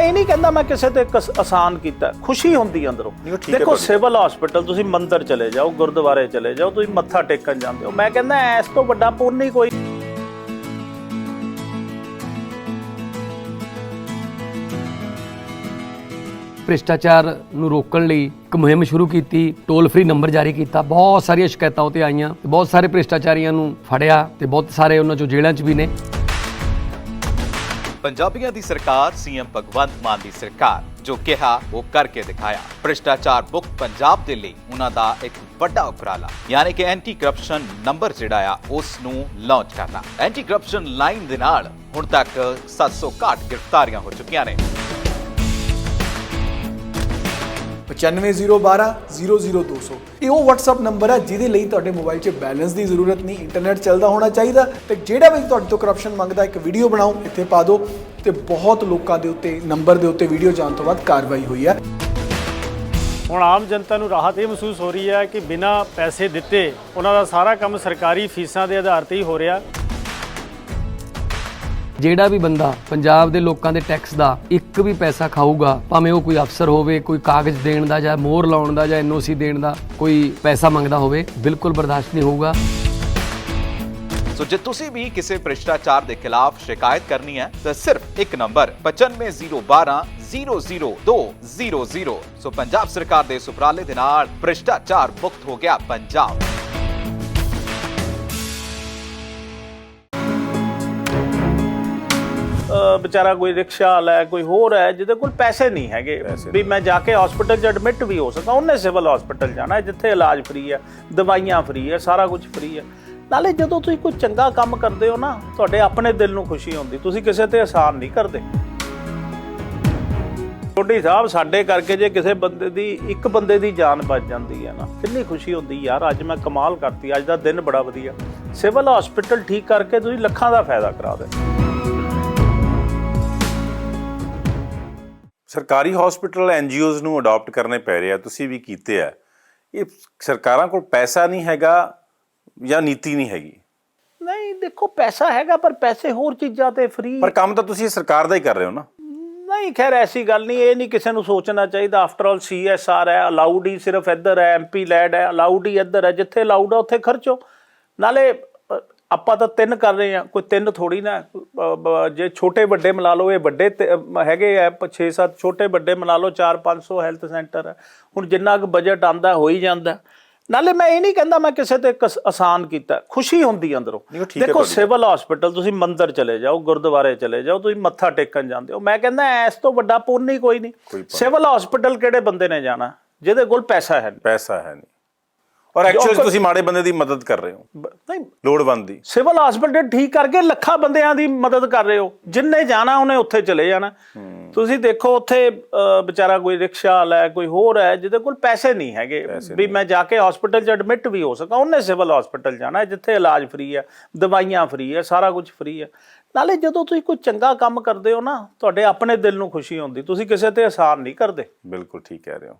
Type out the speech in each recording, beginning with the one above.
ਇਹ ਨਹੀਂ ਕਹਿੰਦਾ ਮੈਂ ਕਿਸੇ ਤੇ ਕਸ- ਆਸਾਨ ਕੀਤਾ। ਖੁਸ਼ੀ ਹੁੰਦੀ ਹੈ ਅੰਦਰੋਂ। ਨਹੀਂ, ਉਹ ਠੀਕ ਹੈ ਦੇਖੋ ਭਾਜੀ। ਸਿਵਲ ਹਸਪੀਟਲ ਤੁਸੀਂ ਮੰਦਿਰ ਚਲੇ ਜਾਓ ਗੁਰਦੁਆਰੇ ਚਲੇ ਜਾਓ ਤੁਸੀਂ ਮੱਥਾ ਟੇਕਣ ਜਾਂਦੇ ਹੋ। ਮੈਂ ਕਹਿੰਦਾ ਇਸ ਤੋਂ ਵੱਡਾ ਪੁੰਨ ਹੀ ਕੋਈ। ਭ੍ਰਿਸ਼ਟਾਚਾਰ ਨੂੰ ਰੋਕਣ ਲਈ ਇੱਕ ਮੁਹਿੰਮ ਸ਼ੁਰੂ ਕੀਤੀ ਟੋਲ ਫ੍ਰੀ ਨੰਬਰ ਜਾਰੀ ਕੀਤਾ। ਬਹੁਤ ਸਾਰੀਆਂ ਸ਼ਿਕਾਇਤਾਂ ਉਤੇ ਆਈਆਂ ਤੇ ਬਹੁਤ ਸਾਰੇ ਭ੍ਰਿਸ਼ਟਾਚਾਰੀਆਂ ਨੂੰ ਫੜਿਆ ਤੇ ਬਹੁਤ ਸਾਰੇ ਉਹਨਾਂ ਚੋਂ ਜੇਲ੍ਹਾਂ 'ਚ ਵੀ ਨੇ। ਪੰਜਾਬੀਆਂ ਦੀ ਸਰਕਾਰ, ਸੀਐਮ ਭਗਵੰਤ ਮਾਨ ਦੀ ਸਰਕਾਰ, ਜੋ ਕਿਹਾ, ਉਹ ਕਰਕੇ ਦਿਖਾਇਆ। ਭ੍ਰਿਸ਼ਟਾਚਾਰ ਮੁਕਤ ਪੰਜਾਬ ਦੇ ਲਈ ਉਹਨਾਂ ਦਾ ਇੱਕ ਵੱਡਾ ਉਪਰਾਲਾ। ਯਾਨੀ ਕਿ ਐਂਟੀ ਕਰਪਸ਼ਨ ਨੰਬਰ ਜਿਹੜਾ ਆ ਉਸ ਨੂੰ ਲਾਂਚ ਕਰਨਾ। ਐਂਟੀ ਕਰਪਸ਼ਨ ਲਾਈਨ ਦੇ ਨਾਲ ਹੁਣ ਤੱਕ 700 ਘੱਟ ਗ੍ਰਿਫਤਾਰੀਆਂ ਹੋ ਚੁੱਕੀਆਂ ਨੇ। 950120 00200 ਇਹ ਉਹ WhatsApp ਨੰਬਰ ਹੈ ਜਿਹਦੇ ਲਈ ਤੁਹਾਡੇ ਮੋਬਾਈਲ 'ਚ ਬੈਲੈਂਸ ਦੀ ਜ਼ਰੂਰਤ ਨਹੀਂ ਇੰਟਰਨੈਟ ਚੱਲਦਾ ਹੋਣਾ ਚਾਹੀਦਾ ਤੇ ਜਿਹੜਾ ਵੀ ਤੁਹਾਡੇ ਤੋਂ ਕਰਪਸ਼ਨ ਮੰਗਦਾ, ਇੱਕ ਵੀਡੀਓ ਬਣਾਓ, ਇੱਥੇ ਪਾ ਦਿਓ ਤੇ ਬਹੁਤ ਲੋਕਾਂ ਦੇ ਉੱਤੇ ਨੰਬਰ ਦੇ ਉੱਤੇ ਵੀਡੀਓ ਜਾਣ ਤੋਂ ਬਾਅਦ ਕਾਰਵਾਈ ਹੋਈ ਹੈ ਹੁਣ ਆਮ ਜਨਤਾ ਨੂੰ ਰਾਹਤ ਇਹ ਮਹਿਸੂਸ ਹੋ ਰਹੀ ਹੈ ਕਿ ਬਿਨਾਂ ਪੈਸੇ ਦਿੱਤੇ ਉਹਨਾਂ ਦਾ ਸਾਰਾ ਕੰਮ ਸਰਕਾਰੀ ਫੀਸਾਂ ਦੇ ਆਧਾਰ ਤੇ ਹੀ ਹੋ ਰਿਹਾ। ਜਿਹੜਾ ਵੀ ਬੰਦਾ ਪੰਜਾਬ ਦੇ ਲੋਕਾਂ ਦੇ ਟੈਕਸ ਦਾ ਇੱਕ ਵੀ ਪੈਸਾ ਖਾਊਗਾ, ਭਾਵੇਂ ਉਹ ਕੋਈ ਅਫਸਰ ਹੋਵੇ, ਕੋਈ ਕਾਗਜ਼ ਦੇਣ ਦਾ ਜਾਂ ਮੋਹਰ ਲਾਉਣ ਦਾ ਜਾਂ ਐਨਓਸੀ ਦੇਣ ਦਾ ਕੋਈ ਪੈਸਾ ਮੰਗਦਾ ਹੋਵੇ, ਬਿਲਕੁਲ ਬਰਦਾਸ਼ਤ ਨਹੀਂ ਹੋਊਗਾ। ਸੋ ਜੇ ਤੁਸੀਂ ਵੀ ਕਿਸੇ ਭ੍ਰਿਸ਼ਟਾਚਾਰ ਦੇ ਖਿਲਾਫ ਸ਼ਿਕਾਇਤ ਕਰਨੀ ਹੈ, ਤਾਂ ਸਿਰਫ ਇੱਕ ਨੰਬਰ 950120 00200 ਸੋ ਪੰਜਾਬ ਸਰਕਾਰ ਦੇ ਇਸ ਉਪਰਾਲੇ ਦੇ ਨਾਲ ਭ੍ਰਿਸ਼ਟਾਚਾਰ ਮੁਕਤ ਹੋ ਗਿਆ ਪੰਜਾਬ। ਵਿਚਾਰਾ ਕੋਈ ਰਿਕਸ਼ਾ ਵਾਲਾ ਹੈ ਕੋਈ ਹੋਰ ਹੈ ਜਿਹਦੇ ਕੋਲ ਪੈਸੇ ਨਹੀਂ ਹੈਗੇ। ਵੀ ਮੈਂ ਜਾ ਕੇ ਹਸਪੀਟਲ 'ਚ ਐਡਮਿਟ ਵੀ ਹੋ ਸਕਾਂ ਉਹਨੇ ਸਿਵਲ ਹਸਪੀਟਲ ਜਾਣਾ ਹੈ ਜਿੱਥੇ ਇਲਾਜ ਫ੍ਰੀ ਹੈ ਦਵਾਈਆਂ ਫ੍ਰੀ ਹੈ ਸਾਰਾ ਕੁਝ ਫ੍ਰੀ ਹੈ। ਨਾਲੇ ਜਦੋਂ ਤੁਸੀਂ ਕੋਈ ਚੰਗਾ ਕੰਮ ਕਰਦੇ ਹੋ ਨਾ ਤੁਹਾਡੇ ਆਪਣੇ ਦਿਲ ਨੂੰ ਖੁਸ਼ੀ ਹੁੰਦੀ ਤੁਸੀਂ ਕਿਸੇ ਤੇ ਆਸਾਨ ਨਹੀਂ ਕਰਦੇ। ਛੋਟੀ ਸਾਹਿਬ ਸਾਡੇ ਕਰਕੇ ਜੇ ਕਿਸੇ ਬੰਦੇ ਦੀ ਇੱਕ ਬੰਦੇ ਦੀ ਜਾਨ ਬਚ ਜਾਂਦੀ ਹੈ ਨਾ ਕਿੰਨੀ ਖੁਸ਼ੀ ਹੁੰਦੀ ਯਾਰ ਅੱਜ ਮੈਂ ਕਮਾਲ ਕਰਤੀ ਅੱਜ ਦਾ ਦਿਨ ਬੜਾ ਵਧੀਆ। ਸਿਵਲ ਹਸਪੀਟਲ ਠੀਕ ਕਰਕੇ ਤੁਸੀਂ ਲੱਖਾਂ ਦਾ ਫਾਇਦਾ ਕਰਾ ਦੇ ਸਰਕਾਰੀ ਹਸਪੀਟਲ ਐਨਜੀਓਜ਼ ਨੂੰ ਅਡਾਪਟ ਕਰਨੇ ਪੈ ਰਹੇ ਤੁਸੀਂ ਵੀ ਕੀਤੇ ਆ। ਇਹ ਸਰਕਾਰਾਂ ਕੋਲ ਪੈਸਾ ਨਹੀਂ ਹੈਗਾ ਜਾਂ ਨੀਤੀ ਨਹੀਂ ਹੈਗੀ। ਨਹੀਂ ਦੇਖੋ ਪੈਸਾ ਹੈਗਾ ਪਰ ਪੈਸੇ ਹੋਰ ਚੀਜ਼ਾਂ ਤੇ ਫ੍ਰੀ ਪਰ ਕੰਮ ਤਾਂ ਤੁਸੀਂ ਸਰਕਾਰ ਦਾ ਹੀ ਕਰ ਰਹੇ ਹੋ ਨਾ। ਨਹੀਂ ਖੈਰ ਐਸੀ ਗੱਲ ਨਹੀਂ ਇਹ ਨਹੀਂ ਕਿਸੇ ਨੂੰ ਸੋਚਣਾ ਚਾਹੀਦਾ। ਆਫਟਰ ਆਲ ਸੀਐਸਆਰ ਹੈ ਅਲਾਉਡ ਹੀ ਸਿਰਫ ਇੱਧਰ ਹੈ ਐਮਪੀ ਲੈਡ ਹੈ ਅਲਾਉਡ ਹੀ ਇੱਧਰ ਹੈ ਜਿੱਥੇ ਅਲਾਉਡ ਹੈ ਉੱਥੇ ਖਰਚੋ। ਨਾਲੇ ਆਪਾਂ ਤਾਂ ਤਿੰਨ ਕਰ ਰਹੇ ਆ ਕੋਈ ਤਿੰਨ ਥੋੜੀ ਨਾ ਜੇ ਛੋਟੇ ਵੱਡੇ ਮਿਲਾ ਲਓ ਇਹ ਵੱਡੇ ਹੈਗੇ ਆ 6-7 ਛੋਟੇ ਵੱਡੇ ਮਿਲਾ ਲਓ 4-500 ਹੈਲਥ ਸੈਂਟਰ। ਹੁਣ ਜਿੰਨਾ ਕੁ ਬਜਟ ਆਂਦਾ ਹੋ ਹੀ ਜਾਂਦਾ। ਨਾਲੇ ਮੈਂ ਇਹ ਨਹੀਂ ਕਹਿੰਦਾ ਮੈਂ ਕਿਸੇ ਤੇ ਆਸਾਨ ਕੀਤਾ। ਖੁਸ਼ੀ ਹੁੰਦੀ ਅੰਦਰੋਂ। ਦੇਖੋ। ਸਿਵਲ ਹਸਪੀਟਲ ਤੁਸੀਂ ਮੰਦਿਰ ਚਲੇ ਜਾਓ ਗੁਰਦੁਆਰੇ ਚਲੇ ਜਾਓ ਤੁਸੀਂ ਮੱਥਾ ਟੇਕਣ ਜਾਂਦੇ ਹੋ। ਮੈਂ ਕਹਿੰਦਾ ਇਸ ਤੋਂ ਵੱਡਾ ਪੁੰਨ ਹੀ ਕੋਈ ਨਹੀਂ। ਸਿਵਲ ਹਸਪੀਟਲ ਕਿਹੜੇ ਬੰਦੇ ਨੇ ਜਾਣਾ? ਜਿਹਦੇ ਕੋਲ ਪੈਸਾ ਹੈ। ਪੈਸਾ ਹੈ ਨਹੀਂ। ਔਰ ਐਕਚੁਅਲੀ ਤੁਸੀਂ ਮਾੜੇ ਬੰਦੇ ਦੀ ਮਦਦ ਕਰ ਰਹੇ ਹੋ। ਨਹੀਂ। ਲੋੜਵੰਦ। ਦੀ ਸਿਵਲ ਹਸਪੀਟਲ ਠੀਕ ਕਰਕੇ ਲੱਖਾਂ ਬੰਦਿਆਂ ਦੀ ਮਦਦ ਕਰ ਰਹੇ ਹੋ। ਜਿੰਨੇ ਜਾਣਾ ਉਹਨੇ ਉੱਥੇ ਚਲੇ ਜਾਣਾ। ਤੁਸੀਂ ਦੇਖੋ ਉੱਥੇ ਵਿਚਾਰਾ ਕੋਈ ਰਿਕਸ਼ਾ ਵਾਲਾ ਕੋਈ ਹੋਰ ਹੈ ਜਿਹਦੇ ਕੋਲ ਪੈਸੇ ਨਹੀਂ ਹੈਗੇ। ਵੀ ਮੈਂ ਜਾ ਕੇ ਹਸਪੀਟਲ 'ਚ ਐਡਮਿਟ ਵੀ ਹੋ ਸਕਾਂ ਉਹਨੇ ਸਿਵਲ ਹਸਪੀਟਲ ਜਾਣਾ ਜਿੱਥੇ ਇਲਾਜ ਫ੍ਰੀ ਹੈ ਦਵਾਈਆਂ ਫ੍ਰੀ ਹੈ ਸਾਰਾ ਕੁਝ ਫ੍ਰੀ ਹੈ। ਨਾਲੇ ਜਦੋਂ ਤੁਸੀਂ ਕੋਈ ਚੰਗਾ ਕੰਮ ਕਰਦੇ ਹੋ ਨਾ ਤੁਹਾਡੇ ਆਪਣੇ ਦਿਲ ਨੂੰ ਖੁਸ਼ੀ ਹੁੰਦੀ। ਤੁਸੀਂ ਕਿਸੇ ਤੇ ਆਸਾਨ ਨਹੀਂ ਕਰਦੇ। ਬਿਲਕੁਲ ਠੀਕ ਕਹਿ ਰਹੇ ਹੋ।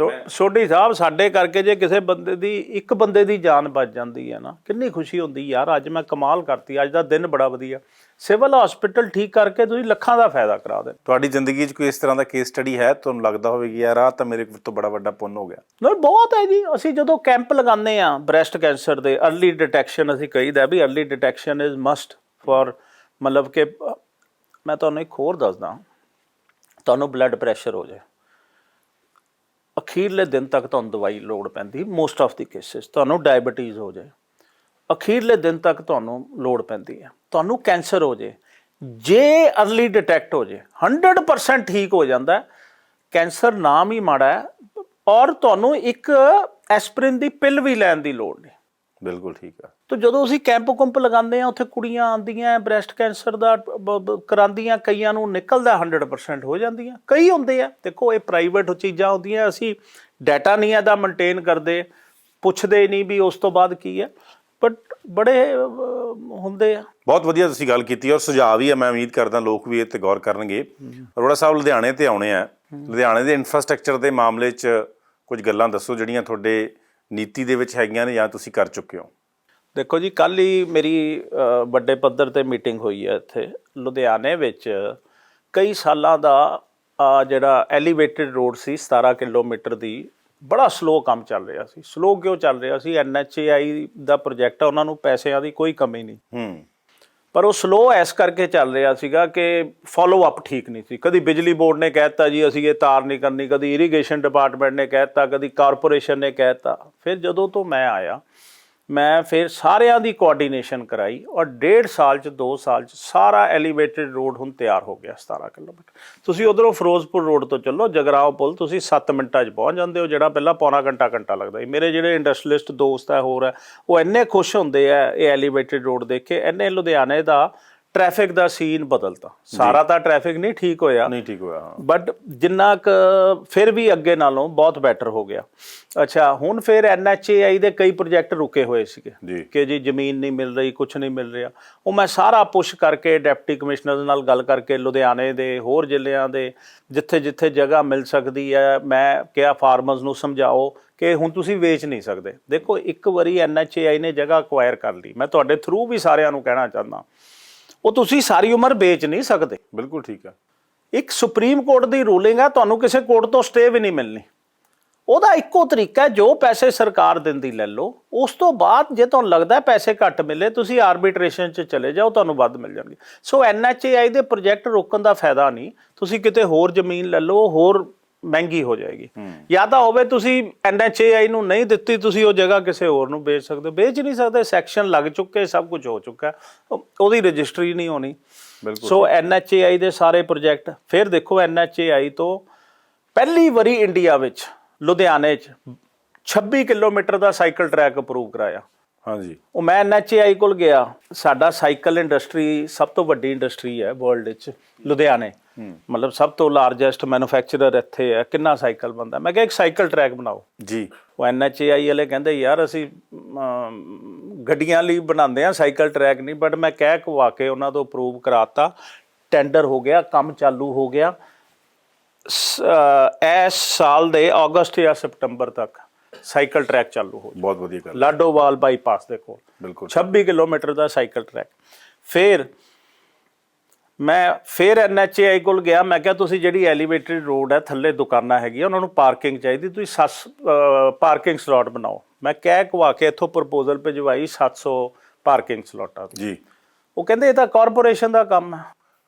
ਸੋ ਸੋਢੀ ਸਾਹਿਬ ਸਾਡੇ ਕਰਕੇ ਜੇ ਕਿਸੇ ਬੰਦੇ ਦੀ ਇੱਕ ਬੰਦੇ ਦੀ ਜਾਨ ਬਚ ਜਾਂਦੀ ਹੈ ਨਾ ਕਿੰਨੀ ਖੁਸ਼ੀ ਹੁੰਦੀ ਯਾਰ ਅੱਜ ਮੈਂ ਕਮਾਲ ਕਰਤੀ ਅੱਜ ਦਾ ਦਿਨ ਬੜਾ ਵਧੀਆ। ਸਿਵਲ ਹਸਪੀਟਲ ਠੀਕ ਕਰਕੇ ਤੁਸੀਂ ਲੱਖਾਂ ਦਾ ਫਾਇਦਾ ਕਰਾ ਦੇ ਤੁਹਾਡੀ ਜ਼ਿੰਦਗੀ 'ਚ ਕੋਈ ਇਸ ਤਰ੍ਹਾਂ ਦਾ ਕੇਸ ਸਟੱਡੀ ਹੈ? ਤੁਹਾਨੂੰ ਲੱਗਦਾ ਹੋਵੇਗੀ ਯਾਰ ਆ ਤਾਂ ਮੇਰੇ ਤੋਂ ਬੜਾ ਵੱਡਾ ਪੁੰਨ ਹੋ ਗਿਆ। ਨਹੀਂ ਬਹੁਤ ਹੈ ਜੀ। ਅਸੀਂ ਜਦੋਂ ਕੈਂਪ ਲਗਾਉਂਦੇ ਆ ਬ੍ਰੈਸਟ ਕੈਂਸਰ ਦੇ अर्ਲੀ ਡਿਟੈਕਸ਼ਨ ਅਸੀਂ ਕਹੀਦਾ ਵੀ early detection is must for ਮਤਲਬ ਕਿ ਮੈਂ ਤੁਹਾਨੂੰ ਇੱਕ ਹੋਰ ਦੱਸਦਾ। ਤੁਹਾਨੂੰ ਬਲੱਡ ਪ੍ਰੈਸ਼ਰ ਹੋ ਜਾਏ। ਅਖੀਰਲੇ ਦਿਨ ਤੱਕ ਤੁਹਾਨੂੰ ਦਵਾਈ ਲੋੜ ਪੈਂਦੀ ਮੋਸਟ ਆਫ ਦੀ ਕੇਸਿਸ ਤੁਹਾਨੂੰ ਡਾਇਬੀਟੀਜ਼ ਹੋ ਜਾਏ। ਅਖੀਰਲੇ ਦਿਨ ਤੱਕ ਤੁਹਾਨੂੰ ਲੋੜ ਪੈਂਦੀ ਹੈ, ਤੁਹਾਨੂੰ ਕੈਂਸਰ ਹੋ ਜਾਏ, ਜੇ अर्ਲੀ ਡਿਟੈਕਟ ਹੋ ਜਾਏ 100% ਠੀਕ ਹੋ ਜਾਂਦਾ ਕੈਂਸਰ ਨਾਮ ਹੀ ਮਾੜਾ ਹੈ, ਔਰ ਤੁਹਾਨੂੰ ਇੱਕ ਐਸਪਰਿਨ ਦੀ ਪਿਲ ਵੀ ਲੈਣ ਦੀ ਲੋੜ ਨਹੀਂ। ਬਿਲਕੁਲ ਠੀਕ ਆ। ਤੋ ਜਦੋਂ ਅਸੀਂ ਕੈਂਪ ਕੁੰਪ ਲਗਾਉਂਦੇ ਆ ਉੱਥੇ ਕੁੜੀਆਂ ਆਉਂਦੀਆਂ ਬ੍ਰੈਸਟ ਕੈਂਸਰ ਦਾ ਕਰਾਉਂਦੀਆਂ ਕਈਆਂ ਨੂੰ ਨਿਕਲਦਾ 100% ਹੋ ਜਾਂਦੀਆਂ। ਕਈ ਹੁੰਦੇ ਆ। ਦੇਖੋ ਇਹ ਪ੍ਰਾਈਵੇਟ ਚੀਜ਼ਾਂ ਹੁੰਦੀਆਂ ਅਸੀਂ ਡਾਟਾ ਨਹੀਂ ਇਹਦਾ ਮੇਨਟੇਨ ਕਰਦੇ ਪੁੱਛਦੇ ਨਹੀਂ ਵੀ ਉਸ ਤੋਂ ਬਾਅਦ ਕੀ ਹੈ। ਬਟ ਬੜੇ ਹੁੰਦੇ ਆ। ਬਹੁਤ ਵਧੀਆ ਤੁਸੀਂ ਗੱਲ ਕੀਤੀ ਔਰ ਸੁਝਾਅ ਵੀ ਹੈ ਮੈਂ ਉਮੀਦ ਕਰਦਾ ਲੋਕ ਵੀ ਇਹ ਤੇ ਗੌਰ ਕਰਨਗੇ। ਅਰੋੜਾ ਸਾਹਿਬ ਲੁਧਿਆਣੇ ਤੇ ਆਉਣੇ ਆ। ਲੁਧਿਆਣੇ ਦੇ ਇਨਫਰਾਸਟ੍ਰਕਚਰ ਦੇ ਮਾਮਲੇ 'ਚ ਕੁਝ ਗੱਲਾਂ ਦੱਸੋ ਜਿਹੜੀਆਂ ਤੁਹਾਡੇ ਨੀਤੀ ਦੇ ਵਿੱਚ ਹੈਗੀਆਂ ਨੇ ਜਾਂ ਤੁਸੀਂ ਕਰ ਚੁੱਕੇ ਹੋ? ਦੇਖੋ ਜੀ ਕੱਲ ਹੀ ਮੇਰੀ ਵੱਡੇ ਪੱਧਰ ਤੇ ਮੀਟਿੰਗ ਹੋਈ ਹੈ ਇੱਥੇ ਲੁਧਿਆਣੇ ਵਿੱਚ। ਕਈ ਸਾਲਾਂ ਦਾ ਆ ਜਿਹੜਾ ਐਲੀਵੇਟਡ ਰੋਡ ਸੀ 17 ਕਿਲੋਮੀਟਰ ਦੀ ਬੜਾ ਸਲੋ ਕੰਮ ਚੱਲ ਰਿਹਾ ਸੀ। ਸਲੋ ਕਿਉਂ ਚੱਲ ਰਿਹਾ ਸੀ? ਐਨਐਚਏਆਈ ਦਾ ਪ੍ਰੋਜੈਕਟ ਆ ਉਹਨਾਂ ਨੂੰ ਪੈਸਿਆਂ ਦੀ ਕੋਈ ਕਮੀ ਨਹੀਂ। ਹੂੰ। ਪਰ ਉਹ ਸਲੋ ਐਸ ਕਰਕੇ ਚੱਲ ਰਿਹਾ ਸੀਗਾ ਕਿ ਫਾਲੋ ਅਪ ਠੀਕ ਨਹੀਂ ਸੀ। ਕਦੀ ਬਿਜਲੀ ਬੋਰਡ ਨੇ ਕਹਿਤਾ ਜੀ, ਅਸੀਂ ਇਹ ਤਾਰ ਨਹੀਂ ਕਰਨੀ, ਕਦੀ ਇਰੀਗੇਸ਼ਨ ਡਿਪਾਰਟਮੈਂਟ ਨੇ ਕਹਿਤਾ ਕਦੀ ਕਾਰਪੋਰੇਸ਼ਨ ਨੇ ਕਹਿਤਾ ਫਿਰ ਜਦੋਂ ਤੋਂ ਮੈਂ ਆਇਆ ਮੈਂ ਫਿਰ ਸਾਰਿਆਂ ਦੀ ਕੋਆਰਡੀਨੇਸ਼ਨ ਕਰਾਈ ਔਰ ਡੇਢ ਸਾਲ ਚ 2 ਸਾਲ ਚ ਸਾਰਾ ਐਲੀਵੇਟਡ ਰੋਡ ਹੁਣ ਤਿਆਰ ਹੋ ਗਿਆ 17 ਕਿਲੋਮੀਟਰ। ਤੁਸੀਂ ਉਧਰੋਂ ਫਿਰੋਜ਼ਪੁਰ ਰੋਡ ਤੋਂ ਚੱਲੋ, ਜਗਰਾਓ ਪੁਲ, ਤੁਸੀਂ 7 ਮਿੰਟਾਂ 'ਚ ਪਹੁੰਚ ਜਾਂਦੇ ਹੋ, ਜਿਹੜਾ ਪਹਿਲਾਂ ਪੌਣਾ ਘੰਟਾ ਘੰਟਾ ਲੱਗਦਾ ਸੀ। ਮੇਰੇ ਜਿਹੜੇ ਇੰਡਸਟਰੀਲਿਸਟ ਦੋਸਤ ਹੈ, ਹੋਰ ਹੈ, ਉਹ ਇੰਨੇ ਖੁਸ਼ ਹੁੰਦੇ ਆ ਇਹ ਐਲੀਵੇਟਡ ਰੋਡ ਦੇਖ ਕੇ, ਇੰਨੇ ਲੁਧਿਆਣੇ ਦਾ ਟ੍ਰੈਫਿਕ ਦਾ ਸੀਨ ਬਦਲਤਾ। ਸਾਰਾ ਤਾਂ ਟ੍ਰੈਫਿਕ ਨਹੀਂ ਠੀਕ ਹੋਇਆ। ਨਹੀਂ ਠੀਕ ਹੋਇਆ ਹਾਂ। ਬਟ ਜਿੰਨਾ ਕ ਫਿਰ ਵੀ ਅੱਗੇ ਨਾਲੋਂ ਬਹੁਤ ਬੈਟਰ ਹੋ ਗਿਆ। ਅੱਛਾ ਹੁਣ ਫਿਰ ਐਨਐਚਏਆਈ ਦੇ ਕਈ ਪ੍ਰੋਜੈਕਟ ਰੁਕੇ ਹੋਏ ਸੀਗੇ। ਕਿ ਜੀ ਜ਼ਮੀਨ ਨਹੀਂ ਮਿਲ ਰਹੀ ਕੁਝ ਨਹੀਂ ਮਿਲ ਰਿਹਾ। ਉਹ ਮੈਂ ਸਾਰਾ ਪੁਸ਼ ਕਰਕੇ ਡਿਪਟੀ ਕਮਿਸ਼ਨਰ ਨਾਲ ਗੱਲ ਕਰਕੇ ਲੁਧਿਆਣੇ ਦੇ ਹੋਰ ਜ਼ਿਲ੍ਹਿਆਂ ਦੇ ਜਿੱਥੇ ਜਿੱਥੇ ਜਗ੍ਹਾ ਮਿਲ ਸਕਦੀ ਹੈ ਮੈਂ ਕਿਹਾ ਫਾਰਮਰਸ ਨੂੰ ਸਮਝਾਓ ਕਿ ਹੁਣ ਤੁਸੀਂ ਵੇਚ ਨਹੀਂ ਸਕਦੇ। ਦੇਖੋ ਇੱਕ ਵਾਰੀ ਐਨਐਚਏਆਈ ਨੇ ਜਗ੍ਹਾ ਅਕਵਾਇਰ ਕਰ ਲਈ। ਮੈਂ ਤੁਹਾਡੇ ਥਰੂ ਵੀ ਸਾਰਿਆਂ ਨੂੰ ਕਹਿਣਾ ਚਾਹੁੰਦਾ। ਉਹ ਤੁਸੀਂ ਸਾਰੀ ਉਮਰ ਵੇਚ ਨਹੀਂ ਸਕਦੇ। ਬਿਲਕੁਲ ਠੀਕ ਹੈ ਇੱਕ ਸੁਪਰੀਮ ਕੋਰਟ ਦੀ ਰੂਲਿੰਗ ਹੈ ਤੁਹਾਨੂੰ ਕਿਸੇ ਕੋਰਟ ਤੋਂ ਸਟੇ ਵੀ ਨਹੀਂ ਮਿਲਣੀ। ਉਹਦਾ ਇੱਕੋ ਤਰੀਕਾ ਹੈ ਜੋ ਪੈਸੇ ਸਰਕਾਰ ਦਿੰਦੀ ਲੈ ਲਓ ਉਸ ਤੋਂ ਬਾਅਦ ਜੇ ਤੁਹਾਨੂੰ ਲੱਗਦਾ ਪੈਸੇ ਘੱਟ ਮਿਲੇ ਤੁਸੀਂ ਆਰਬਿਟ੍ਰੇਸ਼ਨ 'ਚ ਚਲੇ ਜਾਓ ਤੁਹਾਨੂੰ ਵੱਧ ਮਿਲ ਜਾਣਗੇ। ਸੋ ਐਨਐਚਏਆਈ ਦੇ ਪ੍ਰੋਜੈਕਟ ਰੋਕਣ ਦਾ ਫਾਇਦਾ ਨਹੀਂ। ਤੁਸੀਂ ਕਿਤੇ ਹੋਰ ਜ਼ਮੀਨ ਲੈ ਲਓ ਹੋਰ ਮਹਿੰਗੀ ਹੋ ਜਾਏਗੀ। ਜਾਂ ਤਾਂ ਹੋਵੇ ਤੁਸੀਂ ਐਨਐਚਏਆਈ ਨੂੰ ਨਹੀਂ ਦਿੱਤੀ ਤੁਸੀਂ ਉਹ ਜਗ੍ਹਾ ਕਿਸੇ ਹੋਰ ਨੂੰ ਵੇਚ ਸਕਦੇ ਹੋ। ਵੇਚ ਨਹੀਂ ਸਕਦੇ ਸੈਕਸ਼ਨ ਲੱਗ ਚੁੱਕੇ ਸਭ ਕੁਝ ਹੋ ਚੁੱਕਾ ਉਹਦੀ ਰਜਿਸਟਰੀ ਨਹੀਂ ਹੋਣੀ। ਬਿਲਕੁਲ ਸੋ ਐਨਐਚਏਆਈ ਦੇ ਸਾਰੇ ਪ੍ਰੋਜੈਕਟ ਫਿਰ ਦੇਖੋ ਐਨਐਚਏਆਈ ਤੋਂ ਪਹਿਲੀ ਵਾਰੀ ਇੰਡੀਆ ਵਿੱਚ ਲੁਧਿਆਣੇ 'ਚ 26 ਕਿਲੋਮੀਟਰ ਦਾ ਸਾਈਕਲ ਟਰੈਕ ਅਪਰੂਵ ਕਰਾਇਆ। ਹਾਂਜੀ। ਉਹ ਮੈਂ ਐਨਐਚਏਆਈ ਕੋਲ ਗਿਆ। ਸਾਡਾ ਸਾਈਕਲ ਇੰਡਸਟਰੀ ਸਭ ਤੋਂ ਵੱਡੀ ਇੰਡਸਟਰੀ ਹੈ ਵਰਲਡ ਵਿੱਚ ਲੁਧਿਆਣੇ। ਮਤਲਬ ਸਭ ਤੋਂ ਲਾਰਜੈਸਟ ਮੈਨੂਫੈਕਚਰਰ ਇੱਥੇ ਹੈ ਕਿੰਨਾ ਸਾਈਕਲ ਬੰਦਾ ਮੈਂ ਕਿਹਾ ਇੱਕ ਸਾਈਕਲ ਟਰੈਕ ਬਣਾਓ। ਜੀ। ਉਹ ਐਨਐਚਏਆਈ ਵਾਲੇ ਕਹਿੰਦੇ ਯਾਰ ਅਸੀਂ ਗੱਡੀਆਂ ਲਈ ਬਣਾਉਂਦੇ ਆ ਸਾਈਕਲ ਟਰੈਕ ਨਹੀਂ ਬਟ ਮੈਂ ਕਹਿ ਕਵਾ ਕੇ ਉਹਨਾਂ ਤੋਂ ਅਪਰੂਵ ਕਰਾਤਾ। ਟੈਂਡਰ ਹੋ ਗਿਆ ਕੰਮ ਚਾਲੂ ਹੋ ਗਿਆ। ਇਸ ਸਾਲ ਦੇ ਅਗਸਤ ਜਾਂ ਸਤੰਬਰ ਤੱਕ। ਸਾਈਕਲ ਟਰੈਕ ਚਾਲੂ ਹੋ ਬਹੁਤ ਵਧੀਆ ਗੱਲ ਲਾਡੋਵਾਲ ਬਾਈਪਾਸ ਦੇ ਕੋਲ। ਬਿਲਕੁਲ 26 ਕਿਲੋਮੀਟਰ ਦਾ ਸਾਈਕਲ ਟਰੈਕ। ਫਿਰ ਮੈਂ ਫਿਰ ਐਨਐਚਏਆਈ ਕੋਲ ਗਿਆ। ਮੈਂ ਕਿਹਾ ਤੁਸੀਂ ਜਿਹੜੀ ਐਲੀਵੇਟਡ ਰੋਡ ਹੈ ਥੱਲੇ ਦੁਕਾਨਾਂ ਹੈਗੀਆਂ ਉਹਨਾਂ ਨੂੰ ਪਾਰਕਿੰਗ ਚਾਹੀਦੀ। ਤੁਸੀਂ ਸੱਸ ਪਾਰਕਿੰਗ ਸਲੋਟ ਬਣਾਓ। ਮੈਂ ਕਹਿ ਕਵਾ ਕੇ ਇੱਥੋਂ ਪ੍ਰਪੋਜ਼ਲ ਭਿਜਵਾਈ 700 ਪਾਰਕਿੰਗ ਸਲੋਟਾਂ ਦੀ। ਜੀ। ਉਹ ਕਹਿੰਦੇ ਇਹ ਤਾਂ ਕਾਰਪੋਰੇਸ਼ਨ ਦਾ ਕੰਮ ਹੈ।